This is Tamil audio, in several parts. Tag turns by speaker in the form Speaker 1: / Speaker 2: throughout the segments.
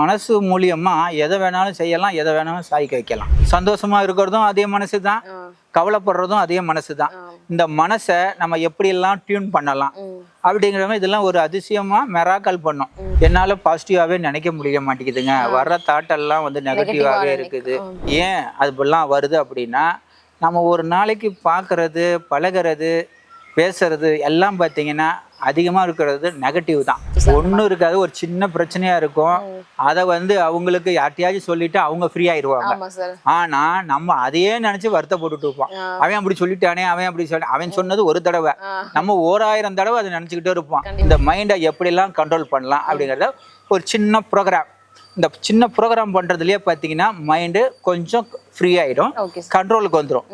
Speaker 1: மனசு மூலியமா எதை வேணாலும் செய்யலாம் எதை வேணாலும் சாய்க்க வைக்கலாம். சந்தோஷமா இருக்கிறதும் அதே மனசு தான் கவலைப்படுறதும் அதே மனசு தான். இந்த மனசை நம்ம எப்படியெல்லாம் டியூன் பண்ணலாம்? அப்படிங்கிற மாதிரி இதெல்லாம் ஒரு அதிசயமா மெராக்கல் பண்ணும். என்னால பாசிட்டிவாவே நினைக்க முடிய மாட்டேங்குதுங்க. வர்ற தாட்டெல்லாம் வந்து நெகட்டிவாவே இருக்குது. ஏன் அதுபெல்லாம் வருது அப்படின்னா நம்ம ஒரு நாளைக்கு பார்க்கறது பழகிறது பேசுறது எல்லாம் பார்த்தீங்கன்னா அதிகமாக இருக்கிறது நெகட்டிவ் தான். ஒன்றும் இருக்காது ஒரு சின்ன பிரச்சனையா இருக்கும். அதை வந்து அவங்களுக்கு யார்ட்டையாச்சும் சொல்லிட்டு அவங்க ஃப்ரீ ஆயிடுவாங்க
Speaker 2: ஆமா சார்
Speaker 1: ஆனா நம்ம அதையே நினைச்சு வருத்தப்பட்டுட்டு இருப்போம். அவன் அப்படி சொல்லிட்டானே அவன் அப்படி சொல்ல அவன் சொன்னது ஒரு தடவை. நம்ம ஓராயிரம் தடவை அதை நினச்சிக்கிட்டே இருப்போம். இந்த மைண்டை எப்படிலாம் கண்ட்ரோல் பண்ணலாம் அப்படிங்கிறத ஒரு சின்ன ப்ரோக்ராம் இந்த சின்ன ப்ரோக்ராம் பண்ணுறதுலேயே பார்த்தீங்கன்னா மைண்டு கொஞ்சம் ஃப்ரீ ஆகிடும் கண்ட்ரோலுக்கு வந்துடும்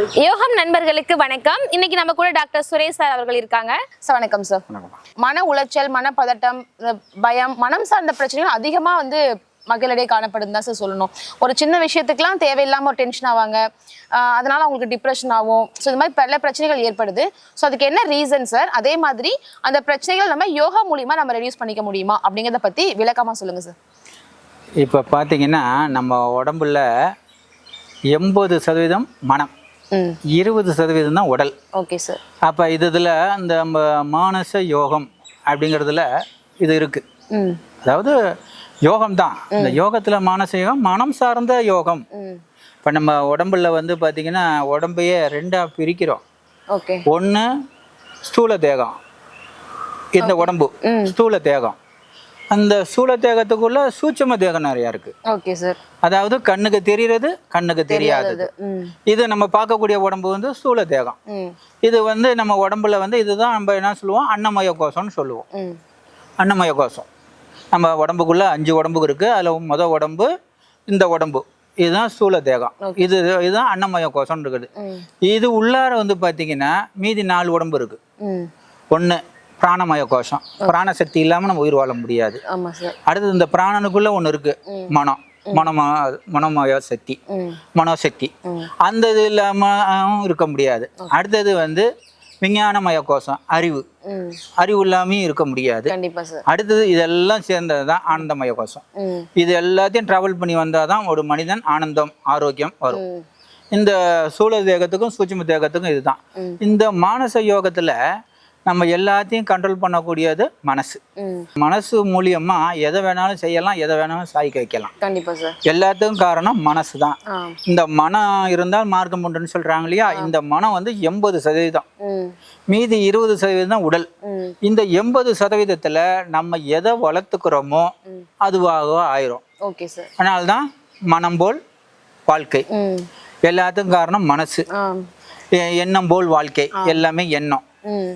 Speaker 2: யோகம் நண்பர்களுக்கு வணக்கம். இன்னைக்கு நம்ம கூட டாக்டர் சுரேஷ் சார் அவர்கள் இருக்காங்க. சார் வணக்கம் சார். மன உளைச்சல் மனப்பதட்டம் பயம் மனம் சார்ந்த பிரச்சனைகள் அதிகமா வந்து மக்களிடையே காணப்படும் தான் சார் சொல்லணும். ஒரு சின்ன விஷயத்துக்குலாம் தேவையில்லாம ஒரு டென்ஷன் ஆவாங்க. அதனால அவங்களுக்கு டிப்ரெஷன் ஆகும். ஸோ இந்த மாதிரி பல பிரச்சனைகள் ஏற்படுது. ஸோ அதுக்கு என்ன ரீசன் சார்? அதே மாதிரி அந்த பிரச்சனைகள் நம்ம யோகா மூலியமா நம்ம ரெடியூஸ் பண்ணிக்க முடியுமா? அப்படிங்கிறத பத்தி விளக்கமா சொல்லுங்க சார்.
Speaker 1: இப்போ பார்த்தீங்கன்னா நம்ம உடம்புல எண்பது சதவீதம் மனம். இருபது சதவீதம் தான் உடல்.
Speaker 2: Okay sir.
Speaker 1: அப்போ இதில் இந்த மானச யோகம் அப்படிங்கிறதுல இது இருக்குது
Speaker 2: ம்.
Speaker 1: அதாவது யோகம் தான். இந்த யோகத்தில் மானச யோகம் மனம் சார்ந்த யோகம். இப்போ நம்ம உடம்புல வந்து பார்த்திங்கன்னா உடம்பையே ரெண்டாக பிரிக்கிறோம்.
Speaker 2: ஓகே.
Speaker 1: ஒன்று ஸ்தூல தேகம். இந்த உடம்பு. ஸ்தூல தேகம். அந்த ஸ்தூல தேகத்துக்குள்ள சூட்சும தேகம் நிறையா இருக்குது
Speaker 2: ஓகே சார்
Speaker 1: அதாவது கண்ணுக்கு தெரிகிறது கண்ணுக்கு தெரியாதது. இது நம்ம பார்க்கக்கூடிய உடம்பு வந்து ஸ்தூல தேகம் இது வந்து நம்ம உடம்புல வந்து இதுதான் நம்ம என்ன சொல்லுவோம்? அன்னமய கோஷம்னு சொல்லுவோம். அன்னமய கோஷம் நம்ம உடம்புக்குள்ள அஞ்சு உடம்பு இருக்குது அதில் முத உடம்பு இந்த உடம்பு. இதுதான் ஸ்தூல தேகம் இது இதுதான் அன்னமய கோஷம் இருக்குது இது உள்ளார வந்து பார்த்தீங்கன்னா மீதி நாலு உடம்பு இருக்குது
Speaker 2: ம்.
Speaker 1: ஒன்று பிராணமய கோஷம். பிராணசக்தி இல்லாமல் நம்ம உயிர் வாழ முடியாது. அடுத்தது இந்த பிராணனுக்குள்ள ஒன்று இருக்குது மனம் மனம மனோமய சக்தி. மனோசக்தி. அந்த இது இல்லாமல் இருக்க முடியாது. அடுத்தது வந்து விஞ்ஞானமய கோஷம் அறிவு. அறிவு இல்லாமையும் இருக்க முடியாது. அடுத்தது இதெல்லாம் சேர்ந்தது தான் ஆனந்தமய கோஷம். இது எல்லாத்தையும் ட்ராவல் பண்ணி வந்தால் தான் ஒரு மனிதன் ஆனந்தம் ஆரோக்கியம் வரும். இந்த சூழல் தேகத்துக்கும் சூட்சும தேகத்துக்கும் இதுதான். இந்த மானச யோகத்தில் நம்ம எல்லாத்தையும் கண்ட்ரோல் பண்ணக்கூடியது மனசு. மனசு மூலியமா எதை வேணாலும் செய்யலாம் எதை வேணாலும் சாய்க்க வைக்கலாம்.
Speaker 2: கண்டிப்பா சார்.
Speaker 1: எல்லாத்துக்கும் காரணம் மனசு தான். இந்த மனம் இருந்தால் மார்க்கம் உண்டுன்னு சொல்றாங்க இல்லையா? இந்த மனம் வந்து எண்பது சதவீதம். மீதி இருபது சதவீதம் தான் உடல். இந்த எண்பது சதவீதத்தில் நம்ம எதை வளர்த்துக்கிறோமோ. அதுவாக ஆயிரும். அதனால்தான் மனம் போல் வாழ்க்கை. எல்லாத்துக்கும் காரணம் மனசு. எண்ணம் போல் வாழ்க்கை. எல்லாமே எண்ணம்.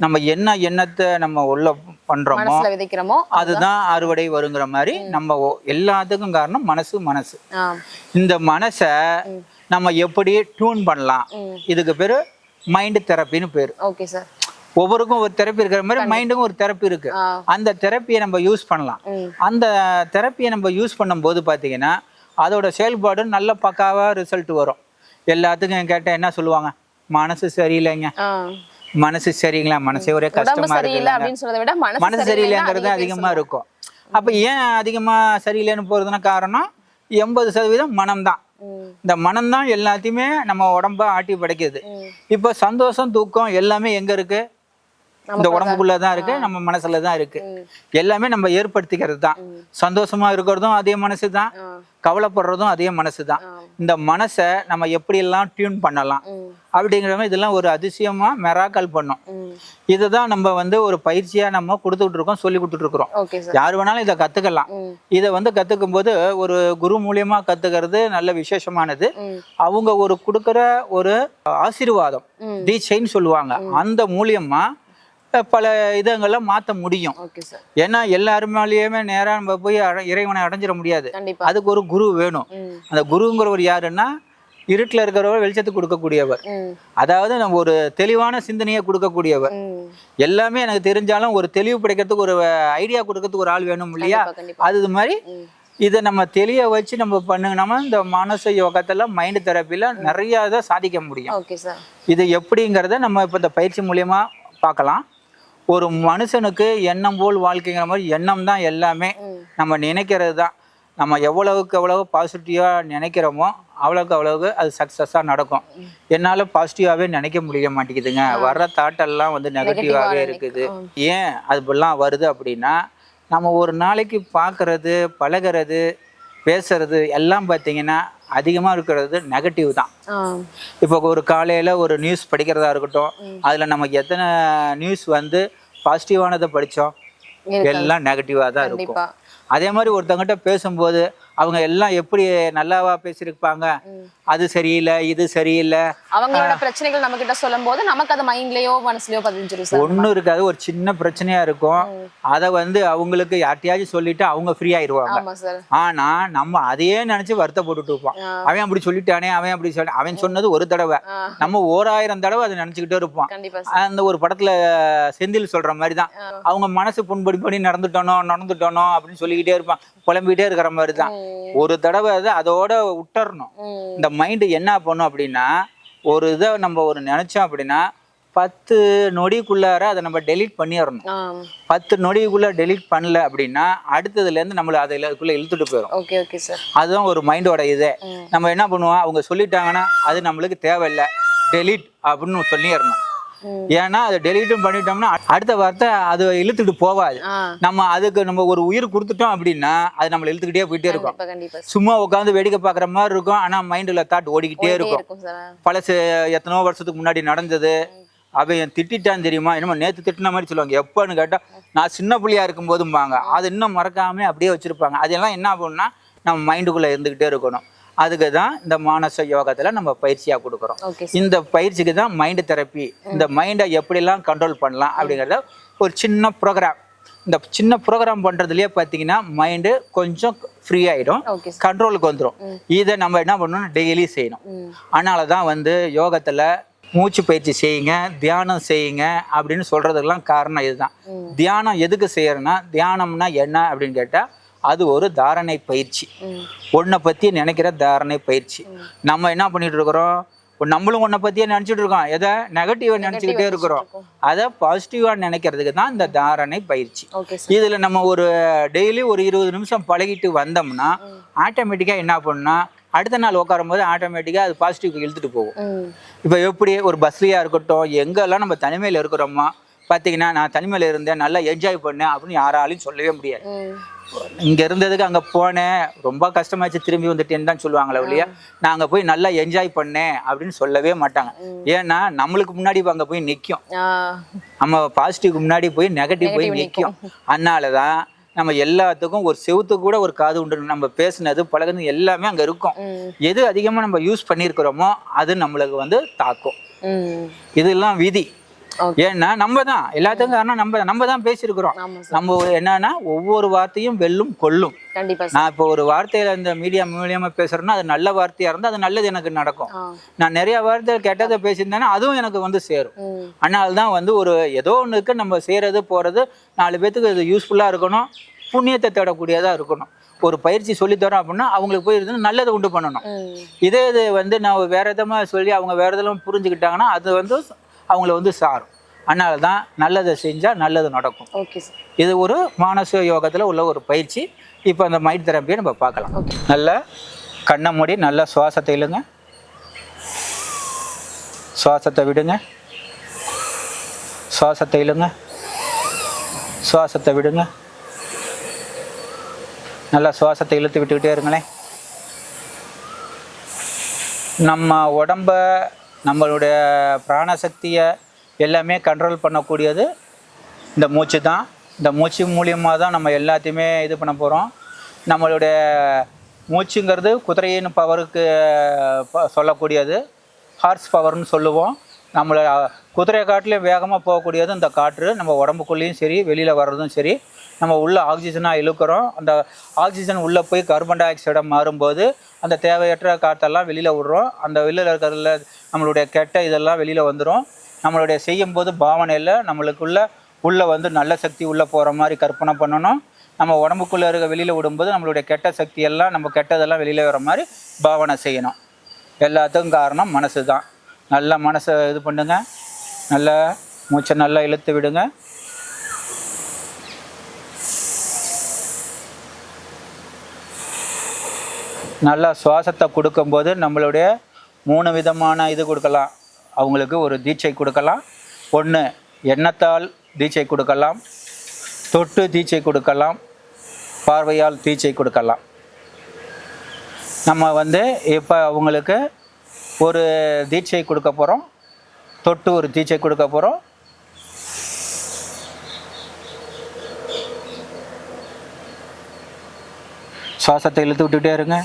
Speaker 1: நம்ம என்ன எண்ணத்தை நம்ம உள்ள பண்றோமோ
Speaker 2: விதைக்கிறோமோ
Speaker 1: அதுதான். அறுவடை வருங்கிற மாதிரி நம்ம எல்லாத்துக்கும் காரணம் மனசு மனசு. இந்த மனசை நம்ம எப்படி டியூன் பண்ணலாம். இதுக்கு பேர் மைண்டு தெரப்பின்னு பேர்.
Speaker 2: ஓகே சார்
Speaker 1: ஒவ்வொருக்கும் ஒரு தெரப்பி இருக்கிற மாதிரி மைண்டுக்கும் ஒரு தெரப்பி இருக்கு. அந்த தெரப்பியை நம்ம யூஸ் பண்ணலாம். அந்த தெரப்பியை நம்ம யூஸ் பண்ணும்போது பார்த்தீங்கன்னா அதோட செயல்பாடு நல்ல பக்காவாக ரிசல்ட் வரும். எல்லாத்துக்கும் கேட்டால் என்ன சொல்லுவாங்க? மனசு சரியில்லைங்க. மனசு சரிங்களா மனசே ஒரே கஷ்டமா இருக்கு
Speaker 2: மனசு
Speaker 1: சரியில்லைங்கிறது அதிகமா இருக்கும். அப்ப ஏன் அதிகமா சரியில்லைன்னு போறதுன்னா காரணம் எண்பது சதவீதம் மனம்தான். இந்த மனம்தான் எல்லாத்தையுமே நம்ம உடம்ப ஆட்டி படைக்குது. இப்போ சந்தோஷம் தூக்கம் எல்லாமே எங்க இருக்கு? இந்த உடம்புக்குள்ள தான் இருக்கு நம்ம மனசுல தான் இருக்கு. எல்லாமே நம்ம ஏற்படுத்திக்கிறது தான். சந்தோஷமா இருக்கிறதும் அதே மனசு தான். கவலைப்படுறதும் அதே மனசு தான். இந்த மனசை நம்ம எப்படியெல்லாம் டியூன் பண்ணலாம்? அப்படிங்கிற மாதிரி இதெல்லாம் ஒரு அதிசயமா மெராக்கல் பண்ணும்.
Speaker 2: ம்.
Speaker 1: இதை தான் நம்ம வந்து ஒரு பயிற்சியா நம்ம கொடுத்துட்டு இருக்கோம் சொல்லி கொடுத்துட்டு இருக்கிறோம். யார் வேணாலும் இதை கத்துக்கலாம். இதை வந்து கத்துக்கும் போது ஒரு குரு மூலியமா கத்துக்கிறது நல்ல விசேஷமானது. அவங்க ஒரு கொடுக்குற ஒரு ஆசீர்வாதம். தீட்சைன்னு சொல்லுவாங்க. அந்த மூலியமா பல இதங்களை மாற்ற முடியும். ஏன்னா எல்லாருமாலேயுமே நேராக நம்ம போய் இறைவனை அடைஞ்சிட முடியாது. அதுக்கு ஒரு குரு வேணும். அந்த குருங்கிறவர் யாருன்னா இருட்டில் இருக்கிறவர் வெளிச்சத்துக்கு கொடுக்கக்கூடியவர். அதாவது நம்ம ஒரு தெளிவான சிந்தனையை கொடுக்கக்கூடியவர். எல்லாமே எனக்கு தெரிஞ்சாலும் ஒரு தெளிவு படைக்கிறதுக்கு ஒரு ஐடியா கொடுக்கறதுக்கு ஒரு ஆள் வேணும் இல்லையா? அது மாதிரி இதை நம்ம தெளிய வச்சு நம்ம பண்ணுனோம்னா இந்த மானச யோகத்தில் மைண்ட் தெரப்பியில் நிறைய இதை சாதிக்க முடியும். இது எப்படிங்கிறத நம்ம இப்போ இந்த பயிற்சி மூலியமா பார்க்கலாம். ஒரு மனுஷனுக்கு எண்ணம் போல் வாழ்க்கைங்கிற மாதிரி எண்ணம் தான் எல்லாமே. நம்ம நினைக்கிறது தான். நம்ம எவ்வளவுக்கு எவ்வளவு பாசிட்டிவாக நினைக்கிறோமோ அவ்வளோக்கு அவ்வளவுக்கு அது சக்ஸஸாக நடக்கும். என்னால் பாசிட்டிவாகவே நினைக்க முடிய மாட்டேங்குதுங்க. வர்ற தாட்டெல்லாம் வந்து நெகட்டிவாகவே இருக்குது. ஏன் அதுபெல்லாம் வருது அப்படின்னா நம்ம ஒரு நாளைக்கு பார்க்கறது பழகிறது பேசுறது எல்லாம் பார்த்தீங்கன்னா அதிகமாக இருக்கிறது நெகட்டிவ் தான். இப்போ ஒரு காலையில் ஒரு நியூஸ் படிக்கிறதா இருக்கட்டும் அதில் நமக்கு எத்தனை நியூஸ் வந்து பாசிட்டிவானதை படித்தோம் எல்லாம் நெகட்டிவாக தான் இருக்கும். அதே மாதிரி ஒருத்தவங்ககிட்ட பேசும்போது அவங்க எல்லாம் எப்படி நல்லாவா பேசியிருப்பாங்க அது சரியில்லை இது சரியில்லை.
Speaker 2: அவங்களோட பிரச்சனைகள் நம்ம கிட்ட சொல்லும் போது நமக்கு அது மைண்ட்லயோ மனசுலயோ பதிஞ்சிரும் சார்.
Speaker 1: ஒன்றும் இருக்காது. ஒரு சின்ன பிரச்சனையா இருக்கும். அதை வந்து அவங்களுக்கு யார்ட்டையாச்சும் சொல்லிட்டு அவங்க ஃப்ரீ ஆயிடுவாங்க ஆனா நம்ம அதையே நினைச்சு வருத்தப்பட்டுட்டு இருப்போம்.
Speaker 2: ஆ.
Speaker 1: அவன் அப்படி சொல்லிட்டானே அவன் அப்படி சொல்ல அவன் சொன்னது ஒரு தடவை. நம்ம ஓராயிரம் தடவை அதை நினைச்சுக்கிட்டே இருப்போம். அந்த ஒரு படத்துல செந்தில் சொல்ற மாதிரி தான். அவங்க மனசு புண்படி பண்ணி நடந்துட்டோனோ நடந்துட்டோனோ அப்படின்னு சொல்லிக்கிட்டே இருப்பான். புலம்பிக்கிட்டே இருக்கிற மாதிரி தான். ஒரு தடவை அதை அதோட விட்டுறணும். இந்த மைண்டு என்ன பண்ணும் அப்படின்னா ஒரு இதை நம்ம ஒரு நினைச்சோம் அப்படின்னா பத்து நொடிக்குள்ளார அதை நம்ம டெலீட் பண்ணிடணும். பத்து நொடிக்குள்ள டெலீட் பண்ணல அப்படின்னா அடுத்ததுலேருந்து நம்மளை அதுக்குள்ள இழுத்துட்டு போயிடும்
Speaker 2: ஓகே ஓகே சார்
Speaker 1: அதுதான் ஒரு மைண்டோட இதே. நம்ம என்ன பண்ணுவோம்? அவங்க சொல்லிட்டாங்கன்னா அது நம்மளுக்கு தேவையில்லை. டெலீட் அப்படின்னு சொல்லிடணும். ஏன்னா அதை டெலீட்டும் பண்ணிட்டோம்னா அடுத்த வார்த்தை அது இழுத்துட்டு போகாது.
Speaker 2: ஆ.
Speaker 1: நம்ம அதுக்கு நம்ம ஒரு உயிர் கொடுத்துட்டோம் அப்படின்னா அது நம்மளை இழுத்துக்கிட்டே போயிட்டே இருக்கும். சும்மா உட்காந்து வேடிக்கை பார்க்குற மாதிரி இருக்கும். ஆனால் மைண்டில் தாட் ஓடிக்கிட்டே இருக்கும்.
Speaker 2: இருக்கும்
Speaker 1: பழசு எத்தனோ வருஷத்துக்கு முன்னாடி நடந்தது. அவன் திட்டான் தெரியுமா? என்னமோ நேற்று திட்டின மாதிரி சொல்லுவாங்க. எப்போன்னு கேட்டால் நான் சின்ன பிள்ளையா இருக்கும்போதும்பாங்க. அது இன்னும் மறக்காம அப்படியே வச்சுருப்பாங்க. அதெல்லாம் என்ன ஆகும்னா நம்ம மைண்டுக்குள்ளே இருந்துக்கிட்டே இருக்கணும். அதுக்கு தான் இந்த மானச யோகத்தில் நம்ம பயிற்சியாக கொடுக்குறோம். இந்த பயிற்சிக்கு தான் மைண்டு தெரப்பி இந்த மைண்டை எப்படிலாம் கண்ட்ரோல் பண்ணலாம் அப்படிங்கிறத ஒரு சின்ன ப்ரோக்ராம் இந்த சின்ன ப்ரோக்ராம் பண்ணுறதுலேயே பார்த்தீங்கன்னா மைண்டு கொஞ்சம் ஃப்ரீ ஆகிடும் கண்ட்ரோலுக்கு வந்துடும் இதை நம்ம என்ன பண்ணணும்? டெய்லி செய்யணும். அதனால தான் வந்து யோகத்தில் மூச்சு பயிற்சி செய்யுங்க தியானம் செய்யுங்க அப்படின்னு சொல்கிறதுக்கெல்லாம் காரணம் இதுதான். தியானம் எதுக்கு செய்யறோன்னா தியானம்னா என்ன அப்படின்னு கேட்டால் அது ஒரு தாரணை பயிற்சி. ஒன்றை பற்றி நினைக்கிற தாரணை பயிற்சி. நம்ம என்ன பண்ணிட்டு இருக்கிறோம்? நம்மளும் ஒன்றை பற்றியே நினச்சிட்டு இருக்கோம். எதை? நெகட்டிவாக நினச்சிக்கிட்டே இருக்கிறோம். அதை பாசிட்டிவாக நினைக்கிறதுக்கு தான் இந்த தாரணை பயிற்சி. இதில் நம்ம ஒரு டெய்லி ஒரு இருபது நிமிஷம் பழகிட்டு வந்தோம்னா ஆட்டோமேட்டிக்காக என்ன பண்ணுன்னா அடுத்த நாள் உட்காரும் போது ஆட்டோமேட்டிக்காக அது பாசிட்டிவ் இழுத்துட்டு போகும். இப்போ எப்படி ஒரு பஸ்லையாக இருக்கட்டும் எங்கெல்லாம் நம்ம தனிமையில் இருக்கிறோமோ பார்த்தீங்கன்னா நான் தனிமையில் இருந்தேன் நல்லா என்ஜாய் பண்ணேன் அப்படின்னு யாராலையும் சொல்லவே முடியாது. இங்கே இருந்ததுக்கு அங்கே போனேன் ரொம்ப கஷ்டமாச்சு திரும்பி வந்துட்டேன்னு தான் சொல்லுவாங்களே இல்லையா நான் அங்கே போய் நல்லா என்ஜாய் பண்ணேன் அப்படின்னு சொல்லவே மாட்டாங்க. ஏன்னா நம்மளுக்கு முன்னாடி அங்கே போய் நிற்கும் நம்ம பாசிட்டிவ்க்கு முன்னாடி போய் நெகட்டிவ் போய் நிற்கும் அதனால தான் நம்ம எல்லாத்துக்கும் ஒரு செவுத்துக்கு கூட ஒரு காது உண்டு. நம்ம பேசுனது பழகுனது எல்லாமே அங்கே இருக்கும். எது அதிகமாக நம்ம யூஸ் பண்ணியிருக்கிறோமோ அது நம்மளுக்கு வந்து தாக்கும். இதெல்லாம் விதி. ஏன்னா நம்ம தான் எல்லாத்துக்கும் காரணம் நம்ம நம்ம தான் பேசியிருக்கிறோம் நம்ம என்னன்னா ஒவ்வொரு வார்த்தையும் வெல்லும் கொல்லும். நான் இப்போ ஒரு வார்த்தையில இந்த மீடியா மூலியமா பேசுறேன்னா அது நல்ல வார்த்தையா இருந்தால் அது நல்லது எனக்கு நடக்கும். நான் நிறைய வார்த்தை கெட்டதை பேசியிருந்தேன்னா அதுவும் எனக்கு வந்து சேரும். அதனால தான் வந்து ஒரு ஏதோ ஒன்றுக்கு நம்ம செய்கிறது போகிறது நாலு பேத்துக்கு இது யூஸ்ஃபுல்லாக இருக்கணும். புண்ணியத்தை தேடக்கூடியதாக இருக்கணும். ஒரு பயிற்சி சொல்லித்தரோம் அப்படின்னா அவங்களுக்கு போய் இருந்து நல்லதை உண்டு பண்ணணும். இதே இது வந்து நான் வேற விதமாக சொல்லி அவங்க வேற இதெல்லாம் புரிஞ்சுக்கிட்டாங்கன்னா அது வந்து அவங்கள வந்து சாரும். அதனால தான் நல்லதை செஞ்சால் நல்லது நடக்கும்.
Speaker 2: ஓகே சார்
Speaker 1: இது ஒரு மானச யோகத்தில் உள்ள ஒரு பயிற்சி. இப்போ அந்த மைண்ட் தெரப்பியை நம்ம பார்க்கலாம். நல்லா கண்ணை மூடி நல்லா சுவாசத்தை இழுங்க. சுவாசத்தை விடுங்க. சுவாசத்தை இழுங்க. சுவாசத்தை விடுங்க. நல்லா சுவாசத்தை இழுத்து விட்டுக்கிட்டே இருங்களேன். நம்ம உடம்ப நம்மளுடைய பிராணசக்தியை எல்லாமே கண்ட்ரோல் பண்ணக்கூடியது இந்த மூச்சு தான். இந்த மூச்சு மூலியமாக தான் நம்ம எல்லாத்தையுமே இது பண்ண போகிறோம் நம்மளுடைய மூச்சுங்கிறது குதிரையின் பவருக்கு ப- சொல்லக்கூடியது. ஹார்ஸ் பவர்னு சொல்லுவோம். நம்மளை குதிரை காட்டிலையும் வேகமாக போகக்கூடியது இந்த காற்று. நம்ம உடம்புக்குள்ளேயும் சரி வெளியில் வர்றதும் சரி. நம்ம உள்ள ஆக்சிஜனாக இழுக்கிறோம். அந்த ஆக்சிஜன் உள்ளே போய் கார்பன் டை ஆக்சைடாக மாறும்போது அந்த தேவையற்ற காற்றெல்லாம் வெளியில் விடுறோம். அந்த வெளியில் இருக்கிறதுல நம்மளுடைய கெட்ட இதெல்லாம் வெளியில் வந்துடும் நம்மளுடைய செய்யும்போது பாவனையில் நம்மளுக்குள்ள உள்ளே வந்து நல்ல சக்தி உள்ளே போகிற மாதிரி கற்பனை பண்ணணும். நம்ம உடம்புக்குள்ளே இருக்க வெளியில் விடும்போது நம்மளுடைய கெட்ட சக்தி எல்லாம் நம்ம கெட்டதெல்லாம் வெளியில் வர மாதிரி பாவனை செய்யணும். எல்லாத்துக்கும் காரணம் மனசு தான் நல்லா மனசை இது பண்ணுங்கள் நல்லா மூச்சை நல்லா இழுத்து விடுங்க. நல்லா சுவாசத்தை கொடுக்கும்போது நம்மளுடைய மூணு விதமான இது கொடுக்கலாம். அவங்களுக்கு ஒரு தீட்சை கொடுக்கலாம். ஒன்று எண்ணத்தால் தீட்சை கொடுக்கலாம். தொட்டு தீட்சை கொடுக்கலாம். பார்வையால் தீட்சை கொடுக்கலாம். நம்ம வந்து இப்போ அவங்களுக்கு ஒரு தீட்சை கொடுக்க போகிறோம் தொட்டு ஒரு தீட்சை கொடுக்க போகிறோம் சுவாசத்தை இழுத்து விட்டுகிட்டே இருங்க.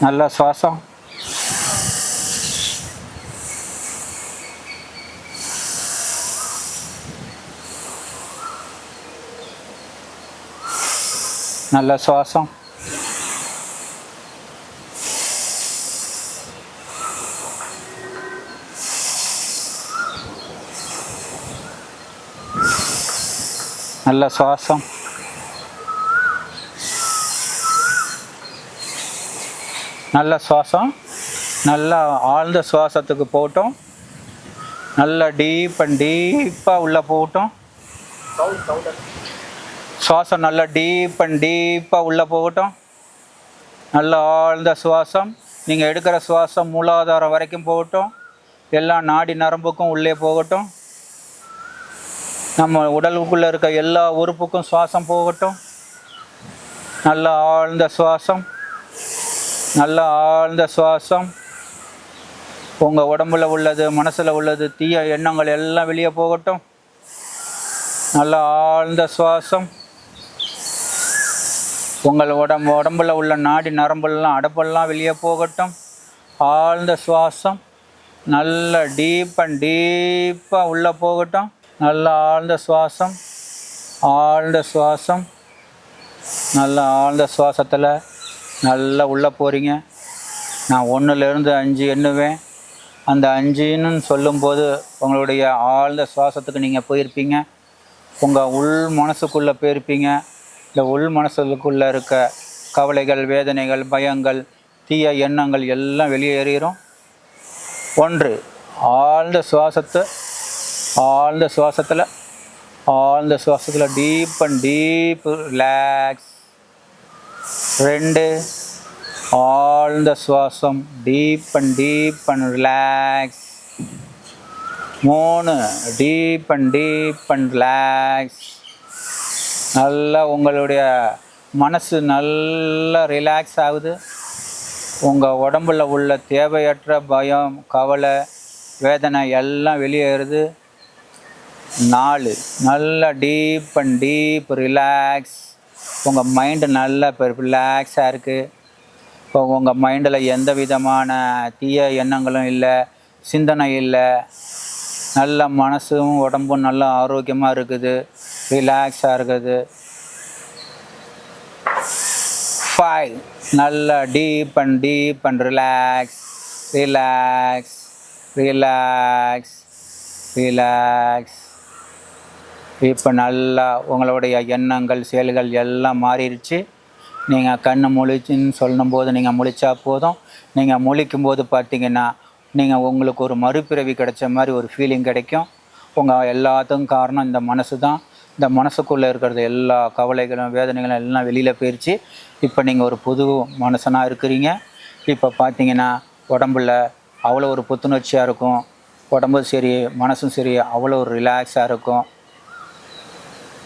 Speaker 1: நல்லா சுவாசம் நல்ல சுவாசம் நல்ல சுவாசம் நல்ல சுவாசம் நல்லா ஆழ்ந்த சுவாசத்துக்கு போகட்டும் நல்லா டீப் அண்ட் டீப்பாக உள்ளே போகட்டும் சுவாசம் நல்லா டீப் அண்ட் டீப்பாக உள்ளே போகட்டும் நல்ல ஆழ்ந்த சுவாசம் நீங்கள் எடுக்கிற சுவாசம் மூலாதாரம் வரைக்கும் போகட்டும் எல்லா நாடி நரம்புக்கும் உள்ளே போகட்டும். நம்ம உடலுக்குள்ளே இருக்க எல்லா உறுப்புக்கும் சுவாசம் போகட்டும். நல்ல ஆழ்ந்த சுவாசம். நல்ல ஆழ்ந்த சுவாசம். உங்கள் உடம்புல உள்ளது மனசில் உள்ளது தீய எண்ணங்கள் எல்லாம் வெளியே போகட்டும். நல்ல ஆழ்ந்த சுவாசம். உங்கள் உடம்பு உடம்புல உள்ள நாடி நரம்பெல்லாம் அடப்பெல்லாம் வெளியே போகட்டும். ஆழ்ந்த சுவாசம். நல்ல டீப் அண்ட் டீப்பாக உள்ளே போகட்டும். நல்ல ஆழ்ந்த சுவாசம். ஆழ்ந்த சுவாசம். நல்ல ஆழ்ந்த சுவாசத்தில் நல்லா உள்ளே போகிறீங்க நான் ஒன்றுலேருந்து அஞ்சு எண்ணுவேன். அந்த அஞ்சுன்னு சொல்லும்போது உங்களுடைய ஆழ்ந்த சுவாசத்துக்கு நீங்கள் போயிருப்பீங்க. உங்கள் உள் மனசுக்குள்ளே போயிருப்பீங்க. இந்த உள் மனசுக்குள்ளே இருக்க கவலைகள் வேதனைகள் பயங்கள் தீய எண்ணங்கள் எல்லாம் வெளியேறிடும் ஒன்று ஆழ்ந்த சுவாசத்தை ஆழ்ந்த சுவாசத்தில் ஆழ்ந்த சுவாசத்தில் டீப் அண்ட் டீப் ரிலாக்ஸ் ரெண்டு. ஆழ்ந்த சுவாசம். Deep and deep and relax மூணு. Deep and deep and relax நல்லா உங்களுடைய மனசு நல்லா ரிலாக்ஸ் ஆகுது. உங்கள் உடம்பில் உள்ள தேவையற்ற பயம் கவலை வேதனை எல்லாம் வெளியேறுது. நாலு. நல்ல டீப் அண்ட் டீப் ரிலாக்ஸ் உங்கள் மைண்டு நல்ல ரிலாக்ஸாக இருக்குது இப்போ உங்கள் மைண்டில் எந்த விதமான தீய எண்ணங்களும் இல்லை சிந்தனை இல்லை. நல்ல மனசும் உடம்பும் நல்ல ஆரோக்கியமாக இருக்குது. ரிலாக்ஸாக இருக்குது. ஃபைவ் நல்லா deep and deep and relax relax relax relax இப்போ நல்லா உங்களுடைய எண்ணங்கள் செயல்கள் எல்லாம் மாறிடுச்சு நீங்கள் கண் முழிச்சுன்னு சொல்லும்போது நீங்கள் முழிச்சா போதும். நீங்கள் முழிக்கும் போது பார்த்தீங்கன்னா நீங்கள் உங்களுக்கு ஒரு மறுபிறவி கிடைச்ச மாதிரி ஒரு ஃபீலிங் கிடைக்கும். உங்கள் எல்லாத்துக்கும் காரணம் இந்த மனசு தான். இந்த மனசுக்குள்ளே இருக்கிறது எல்லா கவலைகளும் வேதனைகளும் எல்லாம் வெளியில் போயிடுச்சு இப்போ நீங்கள் ஒரு புது மனுஷனாக இருக்கிறீங்க. இப்போ பார்த்தீங்கன்னா உடம்புல அவ்வளோ ஒரு புத்துணர்ச்சியாக இருக்கும். உடம்பும் சரி மனசும் சரி அவ்வளோ ஒரு ரிலாக்ஸாக இருக்கும்.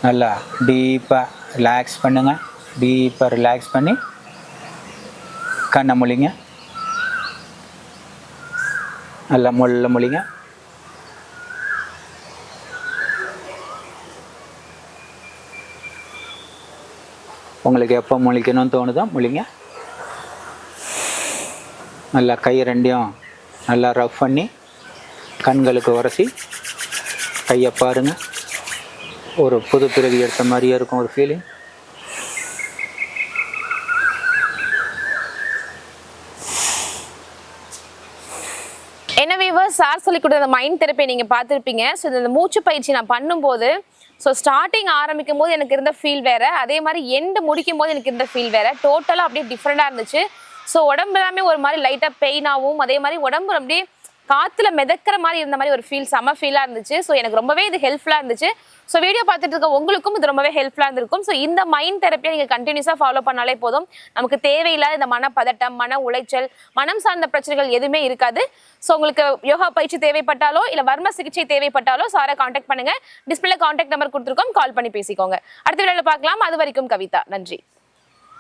Speaker 1: நல்லா டீப்பாக ரிலாக்ஸ் பண்ணுங்கள் டீப்பாக ரிலாக்ஸ் பண்ணி கண்ணை மொழிங்க நல்லா முள்ள மொழிங்க உங்களுக்கு எப்போ முழிக்கணும்னு தோணுதோ முழிங்க. நல்லா கை ரெண்டையும் நல்லா ரஃப் பண்ணி கண்களுக்கு உரசி கையை பாருங்கள் ஒரு புது பிறவி எடுத்த மாதிரியே இருக்கும் ஒரு ஃபீலிங்
Speaker 2: என்ன வீவர் சார் சொல்லி கொடுத்த அந்த மைண்ட் தெரப்பி நீங்கள் பார்த்துருப்பீங்க. ஸோ இந்த மூச்சு பயிற்சி நான் பண்ணும்போது ஸோ ஸ்டார்டிங் ஆரம்பிக்கும் போது எனக்கு இருந்த ஃபீல் வேறு. அதே மாதிரி எண்டு முடிக்கும் போது எனக்கு இருந்த ஃபீல் வேறு. டோட்டலாக அப்படியே டிஃப்ரெண்ட்டாக இருந்துச்சு. ஸோ உடம்பு எல்லாமே ஒரு மாதிரி லைட்டாக பெயினாகவும் அதே மாதிரி உடம்பு அப்படியே காத்துல மிதக்கிற மாதிரி இருந்த மாதிரி ஒரு ஃபீல் செம ஃபீலாக இருந்துச்சு. ஸோ எனக்கு ரொம்பவே இது ஹெல்ப்ஃபுல்லாக இருந்துச்சு. ஸோ வீடியோ பார்த்துட்டு இருக்க உங்களுக்கும் இது ரொம்பவே ஹெல்ப்ஃபுல்லாக இருந்திருக்கும். ஸோ இந்த மைண்ட் தெரப்பியை நீங்கள் கண்டினியூஸாக ஃபாலோ பண்ணாலே போதும். நமக்கு தேவையில்லாத இந்த மன பதட்டம் மன உளைச்சல் மனம் சார்ந்த பிரச்சனைகள் எதுவுமே இருக்காது. ஸோ உங்களுக்கு யோகா பயிற்சி தேவைப்பட்டாலோ இல்லை வர்ம சிகிச்சை தேவைப்பட்டாலோ சாரை காண்டாக்ட் பண்ணுங்க. டிஸ்பிளே காண்டாக்ட் நம்பர் கொடுத்துருக்கோம். கால் பண்ணி பேசிக்கோங்க. அடுத்த வீடியோவில் பார்க்கலாம். அது வரைக்கும் கவிதா. நன்றி.